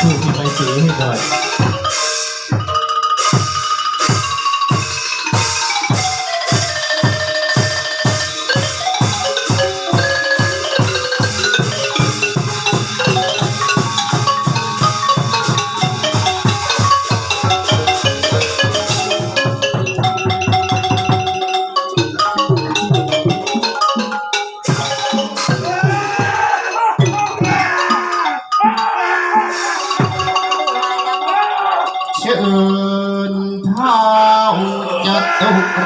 ผู้ที่ไปสีใ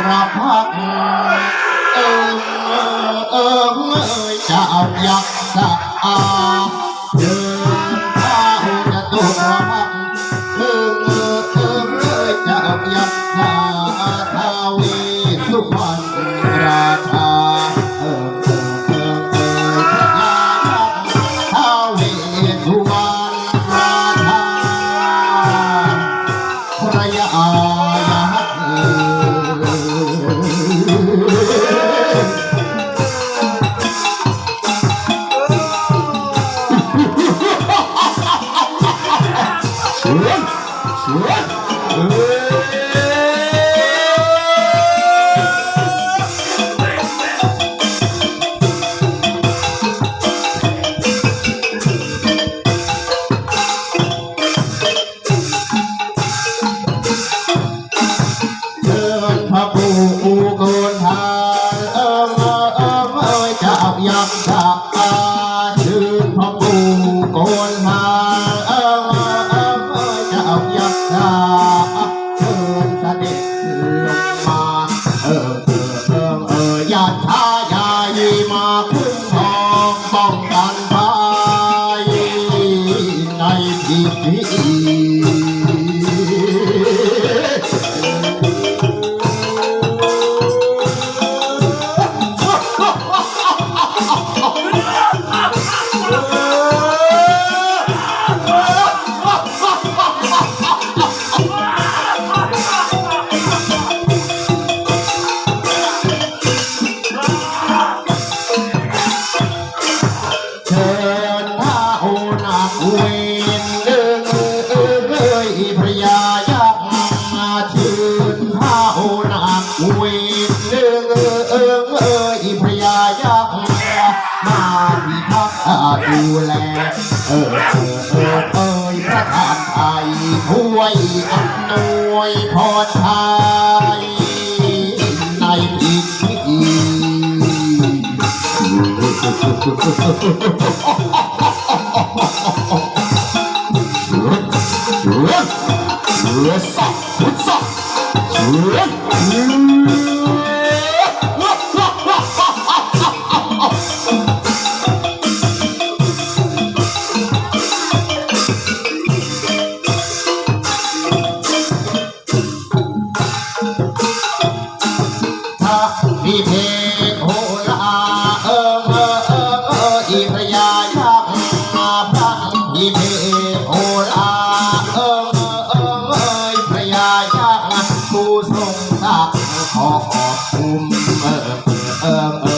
ระพักเออเออเอ้ยเจ้ายักษ์สะอา ยักษ์จักอาชื่อพ่อปู่โกนมาเออเออเออจะเจ้ายักษ์จักเชิญเสด็จลงมาเออเออเออเออยยาชายายีมาคุ้ม เอิงเอ้ยพระยายักษ์มาพิทักษ์ดูแล เออเออเออเอ้ยพระทานไทยช่วยอำนวยพรชัยในพิธีสวนสวนสักสวนสักสวน มีเพโหราเอิงเออเอิงเอออีพระยายักษ์มาพระมีเพโหราเอิงเออเอิงเออพระยายักษ์ผู้ทรงศักดิ์ขอขอบคุณเออเออเอย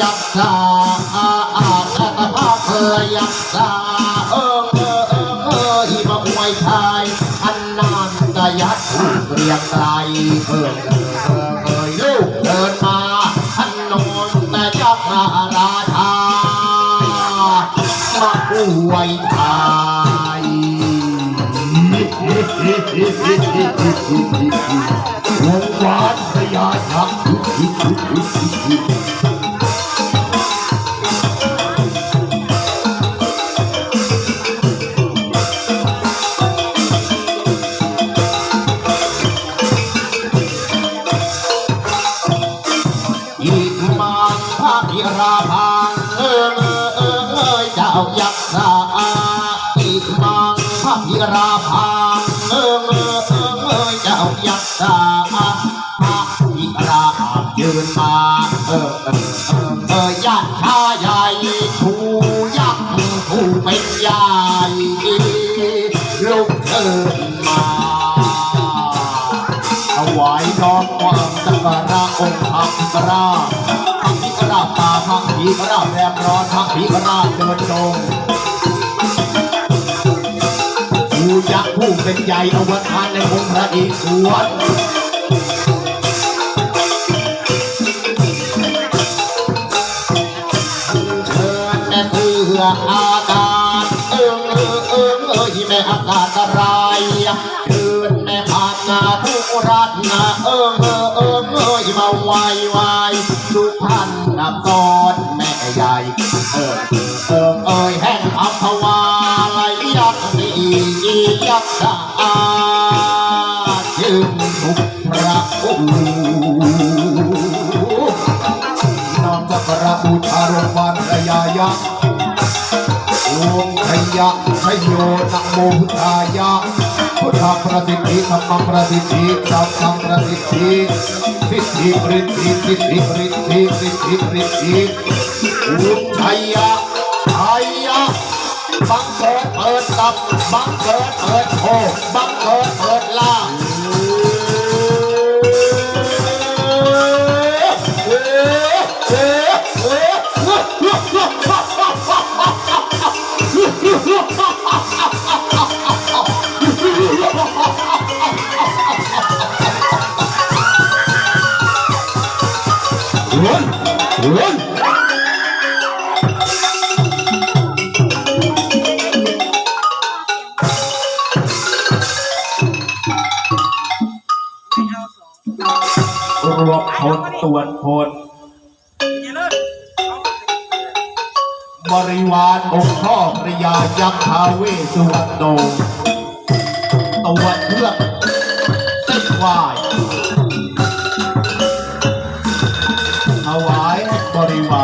ยักษ์สาอาอาอาภาเพยยักษ์สา รียงไกลเอิงเออเอิงเอยลูกเดินมาอันโนแตยักษ์ราชามาอวยตายวงวานพยาชักายักษ์สาอีกมังพระพิราพังเอิงเอิงเอิงเอ้ยเจ้ายักษ์สาพระพิรายืนมาเออเออเออเออญาติชาใหญ่ชูยักษ์ผู้เป็นใหญ่ลุกขึ้นมาถวายน้อมความสักการะองค์พระรา ราชตาพระพิฆราชแรมร้อนพระพิฆราชเดินตรงผู้ยักษ์ผู้เป็นใหญ่อวตารในองค์พระอิศวรเชิญแม่เสืออากาศเอิงเอิงเอิงเอ้ยแม่อากาศอะไรเชิญแม่ผ่านนาทุรัตนาเอิงเอิงเอิงเอ้ยมาไหวไหว พรรณนับซ้อนแม่ใหญ่เอิงเอิงเอ้ยแห่งอัมพวาไหลยักษ์สียักษ์สะอาดจึงทุกพระองค์นามสักระบูชารงพยาบาลระยายักษ์โอมขยะชโยนะโมพุทธายะ พุทธประสิทธิธรรมประสิทธิสัพพังประสิทธิสิทธิปริทธิสิทธิปริทธิสิทธิปริทธิโอมชัยยะชัยยะบังเกิดเปิดกับบังเกิดเปิดโคบังเกิดเปิดลา run run รวมพลตรวจพลบริวารองค์พ่อพระยายักษ์ทาเวสุวรรณโนตัวเครื่อเส้นวาย while, but.